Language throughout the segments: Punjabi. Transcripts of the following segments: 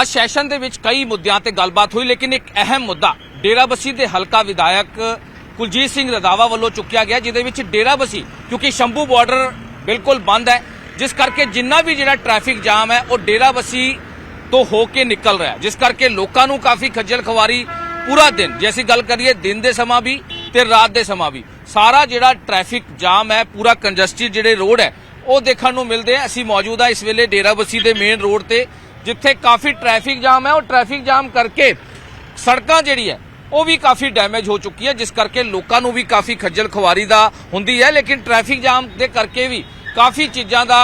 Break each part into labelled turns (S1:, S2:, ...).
S1: ਅੱਜ ਸੈਸ਼ਨ ਦੇ ਵਿੱਚ ਕਈ ਮੁੱਦਿਆਂ ਤੇ ਗੱਲਬਾਤ ਹੋਈ, ਲੇਕਿਨ ਇੱਕ ਅਹਿਮ ਮੁੱਦਾ ਡੇਰਾਬੱਸੀ ਦੇ ਹਲਕਾ ਵਿਧਾਇਕ ਕੁਲਜੀਤ ਸਿੰਘ ਰੰਧਾਵਾ ਵੱਲੋਂ ਚੁੱਕਿਆ ਗਿਆ, ਜਿਹਦੇ ਵਿੱਚ ਡੇਰਾਬੱਸੀ ਕਿਉਂਕਿ ਸ਼ੰਭੂ ਬਾਰਡਰ ਬਿਲਕੁਲ ਬੰਦ ਹੈ, ਜਿਸ ਕਰਕੇ ਜਿੰਨਾ ਵੀ ਜਿਹੜਾ ਟ੍ਰੈਫਿਕ ਜਾਮ ਹੈ, ਉਹ ਡੇਰਾਬੱਸੀ ਤੋਂ ਹੋ ਕੇ ਨਿਕਲ ਰਿਹਾ ਜਿਸ ਕਰਕੇ ਲੋਕਾਂ ਨੂੰ ਕਾਫੀ ਖੱਜਲ ਖਵਾਰੀ ਪੂਰਾ ਦਿਨ, ਜੇ ਅਸੀਂ ਗੱਲ ਕਰੀਏ ਦਿਨ ਦੇ ਸਮਾਂ ਵੀ ਤੇ ਰਾਤ ਦੇ ਸਮਾਂ ਵੀ, ਸਾਰਾ ਜਿਹੜਾ ਟ੍ਰੈਫਿਕ ਜਾਮ ਹੈ, ਪੂਰਾ ਕੰਜਸਟਿਡ ਜਿਹੜੇ ਰੋਡ ਹੈ, ਉਹ ਦੇਖਣ ਨੂੰ ਮਿਲਦੇ ਆ ਅਸੀਂ ਮੌਜੂਦ ਆ ਇਸ ਵੇਲੇ ਡੇਰਾਬੱਸੀ ਦੇ ਮੇਨ ਰੋਡ ਤੇ ਜਿੱਥੇ ਕਾਫੀ ਟ੍ਰੈਫਿਕ ਜਾਮ ਹੈ, ਉਹ ਟ੍ਰੈਫਿਕ ਜਾਮ ਕਰਕੇ ਸੜਕਾਂ ਜਿਹੜੀ ਹੈ ਉਹ ਵੀ ਕਾਫੀ ਡੈਮੇਜ ਹੋ ਚੁੱਕੀ ਹੈ, ਜਿਸ ਕਰਕੇ ਲੋਕਾਂ ਨੂੰ ਵੀ ਕਾਫੀ ਖੱਜਲ ਖਵਾਰੀ ਦਾ ਹੁੰਦੀ ਹੈ। ਲੇਕਿਨ ਟ੍ਰੈਫਿਕ ਜਾਮ ਦੇ ਕਰਕੇ ਵੀ ਕਾਫੀ ਚੀਜ਼ਾਂ ਦਾ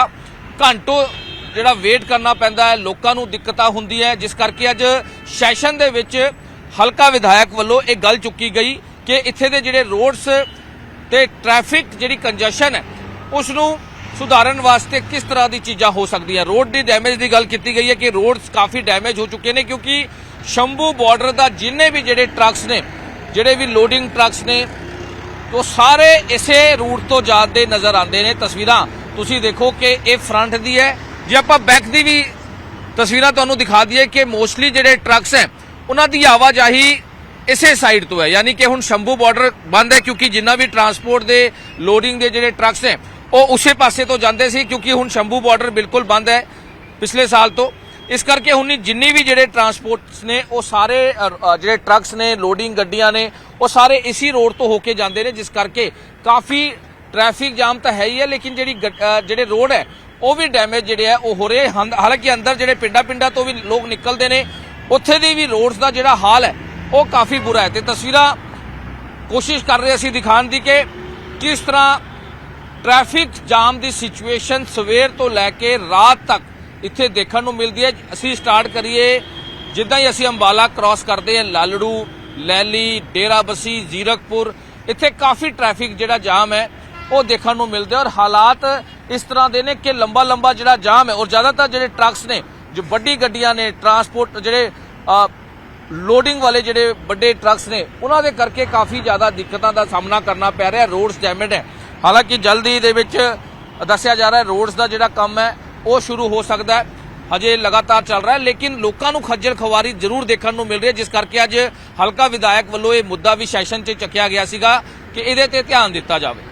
S1: ਘੰਟੋ ਜਿਹੜਾ ਵੇਟ ਕਰਨਾ ਪੈਂਦਾ ਹੈ, ਲੋਕਾਂ ਨੂੰ ਦਿੱਕਤਾਂ ਹੁੰਦੀ ਹੈ, ਜਿਸ ਕਰਕੇ ਅੱਜ ਸੈਸ਼ਨ ਦੇ ਵਿੱਚ ਹਲਕਾ ਵਿਧਾਇਕ ਵੱਲੋਂ ਇਹ ਗੱਲ ਚੁੱਕੀ ਗਈ ਕਿ ਇੱਥੇ ਦੇ ਜਿਹੜੇ ਰੋਡਸ ਤੇ ਟ੍ਰੈਫਿਕ ਜਿਹੜੀ ਕੰਜੈਸ਼ਨ ਹੈ ਉਸ ਨੂੰ ਸੁਧਾਰਨ ਵਾਸਤੇ ਕਿਸ ਤਰ੍ਹਾਂ ਦੀ ਚੀਜ਼ਾਂ ਹੋ ਸਕਦੀਆਂ? ਰੋਡ ਦੀ ਡੈਮੇਜ ਦੀ ਗੱਲ ਕੀਤੀ ਗਈ ਹੈ ਕਿ ਰੋਡਸ ਕਾਫੀ ਡੈਮੇਜ ਹੋ ਚੁੱਕੇ ਨੇ ਕਿਉਂਕਿ ਸ਼ੰਭੂ ਬਾਰਡਰ ਦਾ ਜਿੰਨੇ ਵੀ ਜਿਹੜੇ ਟਰੱਕਸ ਨੇ, ਜਿਹੜੇ ਵੀ ਲੋਡਿੰਗ ਟਰੱਕਸ ਨੇ, ਉਹ ਸਾਰੇ ਇਸੇ ਰੂਟ ਤੋਂ ਜਾਂਦੇ ਨਜ਼ਰ ਆਉਂਦੇ ਨੇ। ਤਸਵੀਰਾਂ ਤੁਸੀਂ ਦੇਖੋ ਕਿ ਇਹ ਫਰੰਟ ਦੀ ਹੈ। ਜੇ ਆਪਾਂ ਬੈਕ ਦੀ ਵੀ ਤਸਵੀਰਾਂ ਤੁਹਾਨੂੰ ਦਿਖਾ ਦਈਏ ਕਿ ਮੋਸਟਲੀ ਜਿਹੜੇ ਟਰੱਕਸ ਹੈ, ਉਹਨਾਂ ਦੀ ਆਵਾਜਾਈ ਇਸੇ ਸਾਈਡ ਤੋਂ ਹੈ। ਯਾਨੀ ਕਿ ਹੁਣ ਸ਼ੰਭੂ ਬਾਰਡਰ ਬੰਦ ਹੈ ਕਿਉਂਕਿ ਜਿੰਨਾ ਵੀ ਟਰਾਂਸਪੋਰਟ ਦੇ ਲੋਡਿੰਗ ਦੇ ਜਿਹੜੇ ਟਰੱਕਸ ਨੇ ਉਹ ਉਸੇ ਪਾਸੇ ਤੋਂ ਜਾਂਦੇ ਸੀ ਕਿਉਂਕਿ ਹੁਣ ਸ਼ੰਭੂ ਬਾਰਡਰ ਬਿਲਕੁਲ ਬੰਦ ਹੈ ਪਿਛਲੇ ਸਾਲ ਤੋਂ। ਇਸ ਕਰਕੇ ਹੁਣ ਜਿੰਨੀ ਵੀ ਜਿਹੜੇ ਟਰਾਂਸਪੋਰਟਸ ਨੇ, ਉਹ ਸਾਰੇ ਜਿਹੜੇ ਟਰੱਕਸ ਨੇ ਲੋਡਿੰਗ ਗੱਡੀਆਂ ਨੇ, ਉਹ ਸਾਰੇ ਇਸੀ ਰੋਡ ਤੋਂ ਹੋ ਕੇ ਜਾਂਦੇ ਨੇ, ਜਿਸ ਕਰਕੇ ਕਾਫੀ ਟ੍ਰੈਫਿਕ ਜਾਮ ਤਾਂ ਹੈ ਹੀ ਹੈ, ਲੇਕਿਨ ਜਿਹੜੀ ਗੱਡ- ਜਿਹੜੇ ਰੋਡ ਹੈ, ਉਹ ਵੀ ਡੈਮੇਜ ਜਿਹੜੇ ਆ ਉਹ ਹੋ ਰਹੇ ਹਨ। ਹਾਲਾਂਕਿ ਅੰਦਰ ਜਿਹੜੇ ਪਿੰਡਾਂ ਪਿੰਡਾਂ ਤੋਂ ਵੀ ਲੋਕ ਨਿਕਲਦੇ ਨੇ, ਉੱਥੇ ਦੀ ਵੀ ਰੋਡਸ ਦਾ ਜਿਹੜਾ ਹਾਲ ਹੈ, ਉਹ ਕਾਫੀ ਬੁਰਾ ਹੈ। ਤੇ ਤਸਵੀਰਾਂ ਕੋਸ਼ਿਸ਼ ਕਰ ਰਹੇ ਅਸੀਂ ਦਿਖਾਉਣ ਦੀ ਕਿ ਕਿਸ ਤਰ੍ਹਾਂ ਟ੍ਰੈਫਿਕ ਜਾਮ ਦੀ ਸਿਚੁਏਸ਼ਨ ਸਵੇਰ ਤੋਂ ਲੈ ਕੇ ਰਾਤ ਤੱਕ ਇੱਥੇ ਦੇਖਣ ਨੂੰ ਮਿਲਦੀ ਹੈ। ਅਸੀਂ ਸਟਾਰਟ ਕਰੀਏ। ਜਿੱਦਾਂ ਹੀ ਅਸੀਂ ਅੰਬਾਲਾ ਕ੍ਰਾਸ ਕਰਦੇ ਹਾਂ, ਲਾਲੜੂ, ਲੈਲੀ, ਡੇਰਾਬੱਸੀ, ਜ਼ੀਰਕਪੁਰ, ਇੱਥੇ ਕਾਫੀ ਟ੍ਰੈਫਿਕ ਜਿਹੜਾ ਜਾਮ ਹੈ, ਉਹ ਦੇਖਣ ਨੂੰ ਮਿਲਦੇ ਔਰ ਹਾਲਾਤ ਇਸ ਤਰ੍ਹਾਂ ਦੇ ਨੇ ਕਿ ਲੰਬਾ ਲੰਬਾ ਜਿਹੜਾ ਜਾਮ ਹੈ ਔਰ ਜ਼ਿਆਦਾਤਰ ਜਿਹੜੇ ਟਰੱਕਸ ਨੇ, ਜੋ ਵੱਡੀ ਗੱਡੀਆਂ ਨੇ ਟਰਾਂਸਪੋਰਟ ਜਿਹੜੇ ਲੋਡਿੰਗ ਵਾਲੇ ਜਿਹੜੇ ਵੱਡੇ ਟਰੱਕਸ ਨੇ, ਉਹਨਾਂ ਦੇ ਕਰਕੇ ਕਾਫੀ ਜ਼ਿਆਦਾ ਦਿੱਕਤਾਂ ਦਾ ਸਾਹਮਣਾ ਕਰਨਾ ਪੈ ਰਿਹਾ। ਰੋਡਸ ਡੈਮੇਜ ਹੈ। ਹਾਲਾਂਕਿ ਜਲਦੀ ਦੇ ਵਿੱਚ ਦੱਸਿਆ ਜਾ ਰਿਹਾ ਹੈ, ਰੋਡਸ ਦਾ ਜਿਹੜਾ ਕੰਮ ਹੈ, ਉਹ ਸ਼ੁਰੂ ਹੋ ਸਕਦਾ ਹੈ। ਹਜੇ ਲਗਾਤਾਰ ਚੱਲ ਰਿਹਾ ਹੈ, ਲੇਕਿਨ ਲੋਕਾਂ ਨੂੰ ਖੱਜਲ ਖਵਾਰੀ ਜ਼ਰੂਰ ਦੇਖਣ ਨੂੰ ਮਿਲ ਰਹੀ ਹੈ, ਜਿਸ ਕਰਕੇ ਅੱਜ ਹਲਕਾ ਵਿਧਾਇਕ ਵੱਲੋਂ ਇਹ ਮੁੱਦਾ ਵੀ ਸੈਸ਼ਨ 'ਚ ਚੱਕਿਆ ਗਿਆ ਸੀਗਾ ਕਿ ਇਹਦੇ ਤੇ ਧਿਆਨ ਦਿੱਤਾ ਜਾਵੇ।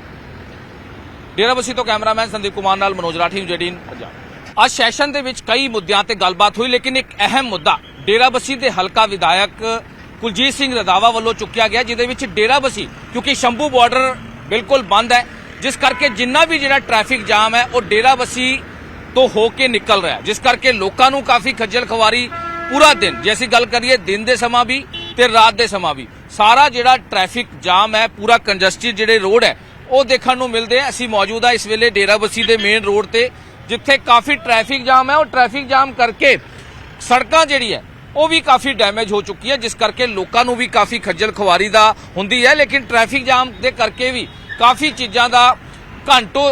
S1: ਡੇਰਾਬੱਸੀ ਤੋਂ ਕੈਮਰਾਮੈਨ ਸੰਦੀਪ ਕੁਮਾਰ ਨਾਲ ਮਨੋਜ ਰਾਠੀ ਜੇਡੀਨ ਪੰਜਾਬ। ਅੱਜ ਸੈਸ਼ਨ ਦੇ ਵਿੱਚ ਕਈ ਮੁੱਦਿਆਂ ਤੇ ਗੱਲਬਾਤ ਹੋਈ, ਲੇਕਿਨ ਇੱਕ ਅਹਿਮ ਮੁੱਦਾ ਡੇਰਾਬੱਸੀ ਦੇ ਹਲਕਾ ਵਿਧਾਇਕ ਕੁਲਜੀਤ ਸਿੰਘ ਰੰਧਾਵਾ ਵੱਲੋਂ ਚੁੱਕਿਆ ਗਿਆ, ਜਿਹਦੇ ਵਿੱਚ ਡੇਰਾਬੱਸੀ ਕਿਉਂਕਿ ਸ਼ੰਭੂ ਬਾਰਡਰ ਬਿਲਕੁਲ ਬੰਦ ਹੈ ਜਿਸ ਕਰਕੇ ਜਿੰਨਾ ਵੀ ਜਿਹੜਾ ਟ੍ਰੈਫਿਕ ਜਾਮ ਹੈ, ਉਹ ਡੇਰਾਬੱਸੀ ਤੋਂ ਹੋ ਕੇ ਨਿਕਲ ਰਿਹਾ ਜਿਸ ਕਰਕੇ ਲੋਕਾਂ ਨੂੰ ਕਾਫੀ ਖੱਜਲ ਖਵਾਰੀ ਪੂਰਾ ਦਿਨ, ਜੇ ਅਸੀਂ ਗੱਲ ਕਰੀਏ ਦਿਨ ਦੇ ਸਮਾਂ ਵੀ ਤੇ ਰਾਤ ਦੇ ਸਮਾਂ ਵੀ, ਸਾਰਾ ਜਿਹੜਾ ਟ੍ਰੈਫਿਕ ਜਾਮ ਹੈ, ਪੂਰਾ ਕੰਜਸਟਿਡ ਜਿਹੜੇ ਰੋਡ ਹੈ, ਉਹ ਦੇਖਣ ਨੂੰ ਮਿਲਦੇ ਆ ਅਸੀਂ ਮੌਜੂਦ ਆ ਇਸ ਵੇਲੇ ਡੇਰਾਬੱਸੀ ਦੇ ਮੇਨ ਰੋਡ ਤੇ, ਜਿੱਥੇ ਕਾਫੀ ਟ੍ਰੈਫਿਕ ਜਾਮ ਹੈ। ਉਹ ਟ੍ਰੈਫਿਕ ਜਾਮ ਕਰਕੇ ਸੜਕਾਂ ਜਿਹੜੀ ਹੈ ਉਹ ਵੀ ਕਾਫੀ ਡੈਮੇਜ ਹੋ ਚੁੱਕੀ ਹੈ ਜਿਸ ਕਰਕੇ ਲੋਕਾਂ ਨੂੰ ਵੀ ਕਾਫੀ ਖੱਜਲ ਖਵਾਰੀ ਦਾ ਹੁੰਦੀ ਹੈ। ਲੇਕਿਨ ਟ੍ਰੈਫਿਕ ਜਾਮ ਦੇ ਕਰਕੇ ਵੀ ਕਾਫੀ ਚੀਜ਼ਾਂ ਦਾ ਘੰਟੋ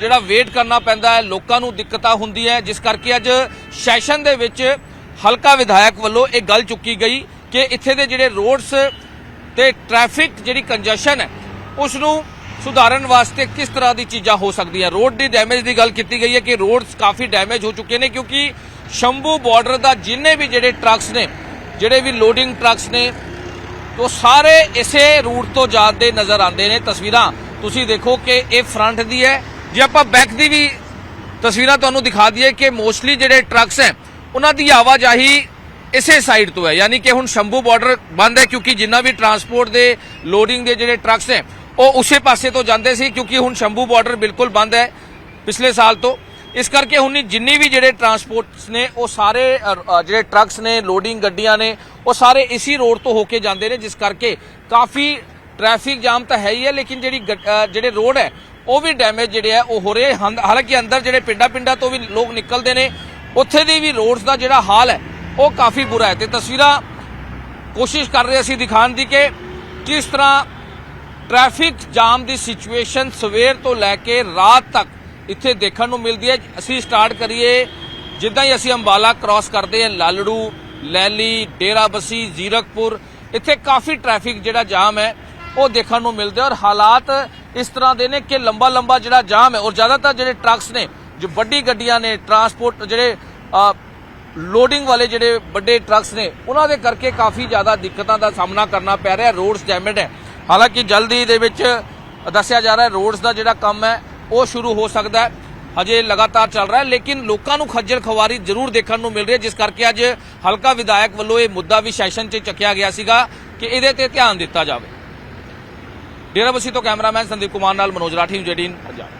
S1: ਜਿਹੜਾ ਵੇਟ ਕਰਨਾ ਪੈਂਦਾ ਹੈ, ਲੋਕਾਂ ਨੂੰ ਦਿੱਕਤਾਂ ਹੁੰਦੀ ਹੈ। ਜਿਸ ਕਰਕੇ ਅੱਜ ਸੈਸ਼ਨ ਦੇ ਵਿੱਚ ਹਲਕਾ ਵਿਧਾਇਕ ਵੱਲੋਂ ਇਹ ਗੱਲ ਚੁੱਕੀ ਗਈ ਕਿ ਇੱਥੇ ਦੇ ਜਿਹੜੇ ਰੋਡਸ ਤੇ ਟ੍ਰੈਫਿਕ ਜਿਹੜੀ ਕੰਜੈਸ਼ਨ ਹੈ ਉਸ ਨੂੰ ਸੁਧਾਰਨ ਵਾਸਤੇ ਕਿਸ ਤਰ੍ਹਾਂ ਦੀ ਚੀਜ਼ਾਂ ਹੋ ਸਕਦੀਆਂ? ਰੋਡ ਦੀ ਡੈਮੇਜ ਦੀ ਗੱਲ ਕੀਤੀ ਗਈ ਹੈ ਕਿ ਰੋਡਸ ਕਾਫੀ ਡੈਮੇਜ ਹੋ ਚੁੱਕੇ ਨੇ ਕਿਉਂਕਿ ਸ਼ੰਭੂ ਬਾਰਡਰ ਦਾ ਜਿੰਨੇ ਵੀ ਜਿਹੜੇ ਟਰੱਕਸ ਨੇ, ਜਿਹੜੇ ਵੀ ਲੋਡਿੰਗ ਟਰੱਕਸ ਨੇ, ਉਹ ਸਾਰੇ ਇਸੇ ਰੂਟ ਤੋਂ ਜਾਂਦੇ ਨਜ਼ਰ ਆਉਂਦੇ ਨੇ। ਤਸਵੀਰਾਂ ਤੁਸੀਂ ਦੇਖੋ ਕਿ ਇਹ ਫਰੰਟ ਦੀ ਹੈ। ਜੇ ਆਪਾਂ ਬੈਕ ਦੀ ਵੀ ਤਸਵੀਰਾਂ ਤੁਹਾਨੂੰ ਦਿਖਾ ਦਈਏ ਕਿ ਮੋਸਟਲੀ ਜਿਹੜੇ ਟਰੱਕਸ ਹੈ, ਉਹਨਾਂ ਦੀ ਆਵਾਜਾਈ ਇਸੇ ਸਾਈਡ ਤੋਂ ਹੈ। ਯਾਨੀ ਕਿ ਹੁਣ ਸ਼ੰਭੂ ਬਾਰਡਰ ਬੰਦ ਹੈ ਕਿਉਂਕਿ ਜਿੰਨਾ ਵੀ ਟਰਾਂਸਪੋਰਟ ਦੇ ਲੋਡਿੰਗ ਦੇ ਜਿਹੜੇ ਟਰੱਕਸ ਨੇ ਉਹ ਉਸੇ ਪਾਸੇ ਤੋਂ ਜਾਂਦੇ ਸੀ ਕਿਉਂਕਿ ਹੁਣ ਸ਼ੰਭੂ ਬਾਰਡਰ ਬਿਲਕੁਲ ਬੰਦ ਹੈ ਪਿਛਲੇ ਸਾਲ ਤੋਂ। ਇਸ ਕਰਕੇ ਹੁਣ ਜਿੰਨੀ ਵੀ ਜਿਹੜੇ ਟਰਾਂਸਪੋਰਟਸ ਨੇ, ਉਹ ਸਾਰੇ ਜਿਹੜੇ ਟਰੱਕਸ ਨੇ ਲੋਡਿੰਗ ਗੱਡੀਆਂ ਨੇ, ਉਹ ਸਾਰੇ ਇਸੀ ਰੋਡ ਤੋਂ ਹੋ ਕੇ ਜਾਂਦੇ ਨੇ, ਜਿਸ ਕਰਕੇ ਕਾਫੀ ਟ੍ਰੈਫਿਕ ਜਾਮ ਤਾਂ ਹੈ ਹੀ ਹੈ, ਲੇਕਿਨ ਜਿਹੜੀ ਗੱਡ- ਜਿਹੜੇ ਰੋਡ ਹੈ, ਉਹ ਵੀ ਡੈਮੇਜ ਜਿਹੜੇ ਆ ਉਹ ਹੋ ਰਹੇ ਹਨ ਹਾਲਾਂਕਿ ਅੰਦਰ ਜਿਹੜੇ ਪਿੰਡਾਂ ਪਿੰਡਾਂ ਤੋਂ ਵੀ ਲੋਕ ਨਿਕਲਦੇ ਨੇ, ਉੱਥੇ ਦੀ ਵੀ ਰੋਡਸ ਦਾ ਜਿਹੜਾ ਹਾਲ ਹੈ, ਉਹ ਕਾਫੀ ਬੁਰਾ ਹੈ। ਤੇ ਤਸਵੀਰਾਂ ਕੋਸ਼ਿਸ਼ ਕਰ ਰਹੇ ਅਸੀਂ ਦਿਖਾਉਣ ਦੀ ਕਿ ਕਿਸ ਤਰ੍ਹਾਂ ਟ੍ਰੈਫਿਕ ਜਾਮ ਦੀ ਸਿਚੁਏਸ਼ਨ ਸਵੇਰ ਤੋਂ ਲੈ ਕੇ ਰਾਤ ਤੱਕ ਇੱਥੇ ਦੇਖਣ ਨੂੰ ਮਿਲਦੀ ਹੈ। ਅਸੀਂ ਸਟਾਰਟ ਕਰੀਏ, ਜਿੱਦਾਂ ਹੀ ਅਸੀਂ ਅੰਬਾਲਾ ਕ੍ਰਾਸ ਕਰਦੇ ਹਾਂ, ਲਾਲੜੂ, ਲੈਲੀ, ਡੇਰਾਬੱਸੀ, ਜ਼ੀਰਕਪੁਰ, ਇੱਥੇ ਕਾਫੀ ਟ੍ਰੈਫਿਕ ਜਿਹੜਾ ਜਾਮ ਹੈ ਉਹ ਦੇਖਣ ਨੂੰ ਮਿਲਦੇ ਔਰ ਹਾਲਾਤ ਇਸ ਤਰ੍ਹਾਂ ਦੇ ਨੇ ਕਿ ਲੰਬਾ ਲੰਬਾ ਜਿਹੜਾ ਜਾਮ ਹੈ ਔਰ ਜ਼ਿਆਦਾਤਰ ਜਿਹੜੇ ਟਰੱਕਸ ਨੇ, ਜੋ ਵੱਡੀ ਗੱਡੀਆਂ ਨੇ, ਟਰਾਂਸਪੋਰਟ ਜਿਹੜੇ ਲੋਡਿੰਗ ਵਾਲੇ ਜਿਹੜੇ ਵੱਡੇ ਟਰੱਕਸ ਨੇ, ਉਹਨਾਂ ਦੇ ਕਰਕੇ ਕਾਫੀ ਜ਼ਿਆਦਾ ਦਿੱਕਤਾਂ ਦਾ ਸਾਹਮਣਾ ਕਰਨਾ ਪੈ ਰਿਹਾ ਰੋਡਸ ਡੈਮੇਜ ਹੈ। ਹਾਲਾਂਕਿ ਜਲਦੀ ਦੇ ਵਿੱਚ ਦੱਸਿਆ ਜਾ ਰਿਹਾ ਰੋਡਸ ਦਾ ਜਿਹੜਾ ਕੰਮ ਹੈ, ਉਹ ਸ਼ੁਰੂ ਹੋ ਸਕਦਾ ਹੈ। ਹਜੇ ਲਗਾਤਾਰ ਚੱਲ ਰਿਹਾ ਹੈ, ਲੇਕਿਨ ਲੋਕਾਂ ਨੂੰ ਖੱਜਲ ਖਵਾਰੀ ਜ਼ਰੂਰ ਦੇਖਣ ਨੂੰ ਮਿਲ ਰਹੀ ਹੈ, ਜਿਸ ਕਰਕੇ ਅੱਜ ਹਲਕਾ ਵਿਧਾਇਕ ਵੱਲੋਂ ਇਹ ਮੁੱਦਾ ਵੀ ਸੈਸ਼ਨ 'ਚ ਚੱਕਿਆ ਗਿਆ ਸੀਗਾ ਕਿ ਇਹਦੇ ਤੇ ਧਿਆਨ ਦਿੱਤਾ ਜਾਵੇ। ਡੇਰਾਬੱਸੀ ਤੋਂ ਕੈਮਰਾਮੈਨ ਸੰਦੀਪ ਕੁਮਾਰ ਨਾਲ ਮਨੋਜ ਰਾਠੀ ਜੇਡੀਨ ਪੰਜਾਬ।